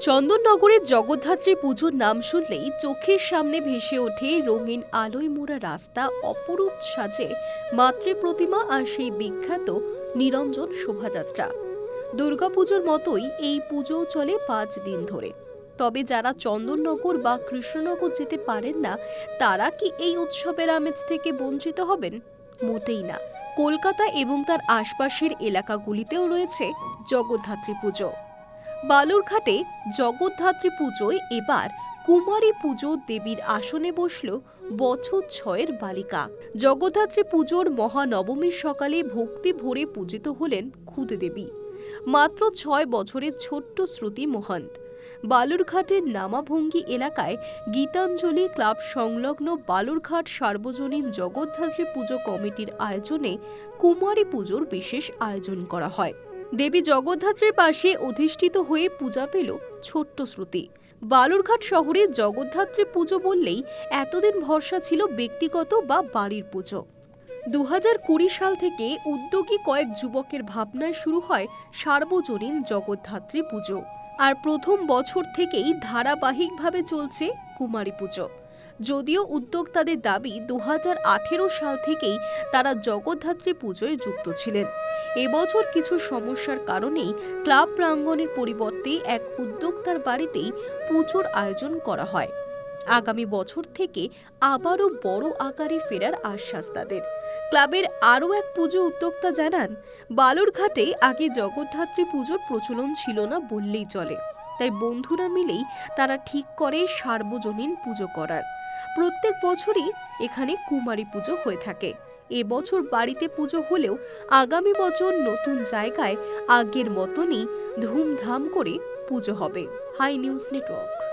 চন্দননগরের জগদ্ধাত্রী পুজোর নাম শুনলেই চোখের সামনে ভেসে ওঠে রঙিন আলোয় মোড়া রাস্তা, অপরূপ সাজে মাতৃ প্রতিমা আর সেই বিখ্যাত নিরঞ্জন শোভাযাত্রা। দুর্গাপুজোর মতোই এই পুজো চলে পাঁচ দিন ধরে। তবে যারা চন্দননগর বা কৃষ্ণনগর যেতে পারেন না, তারা কি এই উৎসবের আমেজ থেকে বঞ্চিত হবেন? মোটেই না। কলকাতা এবং তার আশপাশের এলাকাগুলিতেও রয়েছে জগদ্ধাত্রী পুজো। বালুরঘাটে জগদ্ধাত্রী পুজোয় এবার কুমারী পুজো দেবীর আসনে বসল বছর ছয়ের বালিকা। জগদ্ধাত্রী পুজোর মহানবমীর সকালে ভক্তি ভরে পূজিত হলেন খুদ দেবী। মাত্র ছয় বছরের ছোট্ট শ্রুতি মহন্ত। বালুরঘাটের নামাভঙ্গি এলাকায় গীতাঞ্জলি ক্লাব সংলগ্ন বালুরঘাট সার্বজনীন জগদ্ধাত্রী পুজো কমিটির আয়োজনে কুমারী পুজোর বিশেষ আয়োজন করা হয়। দেবী জগদ্ধাত্রীর পাশে অধিষ্ঠিত হয়ে পূজা পেল ছোট্ট শ্রুতি। বালুরঘাট শহরে জগদ্ধাত্রী পুজো বললেই এতদিন ভরসা ছিল ব্যক্তিগত বা বাড়ির পুজো। দু কুড়ি সাল থেকে উদ্যোগী কয়েক যুবকের ভাবনায় শুরু হয় সার্বজনীন জগদ্ধাত্রী পুজো। আর প্রথম বছর থেকেই ধারাবাহিকভাবে চলছে কুমারী পুজো। যদিও উদ্যোক্তাদের দাবি দু হাজার আঠেরো সাল থেকেই তারা জগদ্ধাত্রী পুজোয় যুক্ত ছিলেন। এবছর কিছু সমস্যার কারণেই ক্লাব প্রাঙ্গণের পরিবর্তে এক উদ্যোক্তার বাড়িতেই পুজোর আয়োজন করা হয়। আগামী বছর থেকে আবারও বড় আকারে ফেরার আশ্বাস তাদের। ক্লাবের আরও এক পুজো উদ্যোক্তা জানান, বালুরঘাটে আগে জগদ্ধাত্রী পুজোর প্রচলন ছিল না বললেই চলে। তাই বন্ধুরা মিলেই তারা ঠিক করে সার্বজনীন পুজো করার। প্রত্যেক বছরই এখানে কুমারী পুজো হয়ে থাকে। এবছর বাড়িতে পুজো হলেও আগামী বছর নতুন জায়গায় আগের মতনই ধুমধাম করে পুজো হবে। Hi News Network.